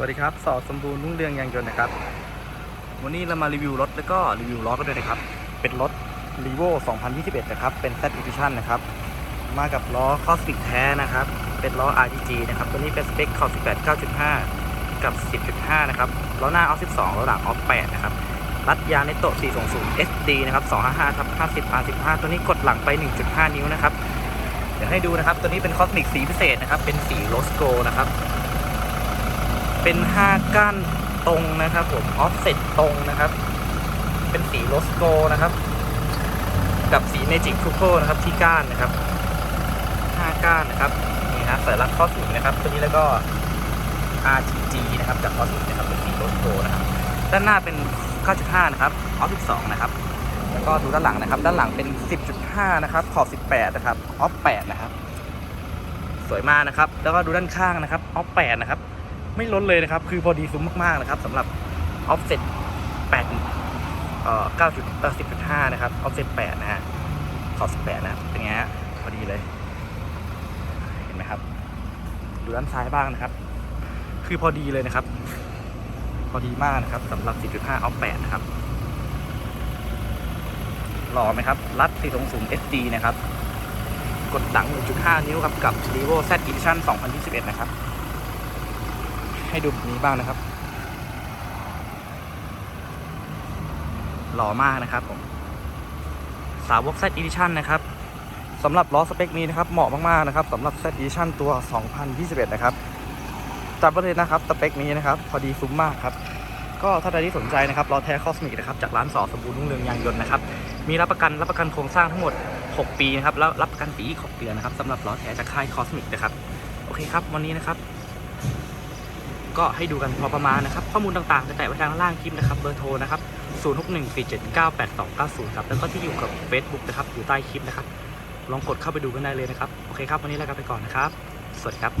วัสดีครับ สอสมบูรณ์รุ่งเรืองยางยนต์นะครับ วันนี้เรามารีวิวรถแล้วก็รีวิวล้อกันด้วยนะครับ เป็นรถ r e v o 2021 นะครับ เป็น Z Edition นะครับ มากับล้อ Cosmic แท้นะครับ เป็นล้อ RTG นะครับ ตัวนี้เป็นสเปคขอบ18 9.5 กับ 10.5 นะครับ ล้อหน้าออฟ12ล้อหลังออฟ8นะครับ รัดยางในโตะ420 SD นะครับ 255ทับ50 R15 ตัวนี้กดหลังไป 1.5 นิ้วนะครับ เดี๋ยวให้ดูนะครับ ตัวนี้เป็น Cosmic สีพิเศษนะครับ เป็นสีโรสโกนะครับ เป็น 5 ก้านตรงนะครับผมออฟเซ็ตตรงนะครับ เป็นสีโรสโกนะครับ กับสีเมจิกคูโคนะครับที่ก้านนะครับ 5 ก้านนะครับนี่ฮะสัญลักษณ์ข้อสูงนะครับ ตัวนี้แล้วก็ RTG นะครับจากข้อสูงนะครับเป็นสีโรสโกนะครับ ด้านหน้าเป็น 9.5 นะครับออฟ12 นะครับแล้วก็ดูด้านหลังนะครับ ด้านหลังเป็น 10.5 นะครับ ขอบ 18 นะครับ ออฟ 8 นะครับ สวยมากนะครับ แล้วก็ดูด้านข้างนะครับ ออฟ 8 นะครับ ไม่ล้นเลยนะครับ คือพอดีซุ้มมากๆนะครับสำหรับ offset 8เอ่อ9จุดเอ่อ10.5 นะครับ offset 8 นะฮะขอบ18 นะ เป็นไงฮะพอดีเลย เห็นไหมครับ ดูด้านซ้ายบ้างนะครับ คือพอดีเลยนะครับ พอดีมากนะครับสำหรับ 10.5 off 8 นะครับหล่อไหมครับ รัด 4 2 0 SD นะครับ กดหลัง 1.5 นิ้วครับ กับ r e v o Z Edition 2021 นะครับ ให้ดูแบบนี้บ้างนะครับ หล่อมากนะครับผม สาวก Z Edition นะครับสำหรับล้อสเปคนี้นะครับเหมาะมากๆนะครับสำหรับ Z Edition ตัว 2021 นะครับจำไว้เลยนะครับสเปคนี้นะครับ พอดีซุ้มมากครับ ก็ถ้าใครที่สนใจนะครับล้อแท้คอสมิกนะครับจากร้านสอสมบูรณ์รุ่งเรืองยางยนต์นะครับมีรับประกันรับประกันโครงสร้างทั้งหมด 6 ปีนะครับแล้วรับประกันฟรีอีก6เดือนนะครับสำหรับล้อแท้จากค่ายคอสมิกนะครับโอเคครับ วันนี้นะครับ ก็ให้ดูกันพอประมาณนะครับ ข้อมูลต่างๆจะแตะไว้ทางล่างคลิปนะครับ เบอร์โทรนะครับ 0614798290 ครับ แล้วก็ที่อยู่กับ Facebook นะครับ อยู่ใต้คลิปนะครับ ลองกดเข้าไปดูกันได้เลยนะครับ โอเคครับ วันนี้ลากันไปก่อนนะครับ สวัสดีครับ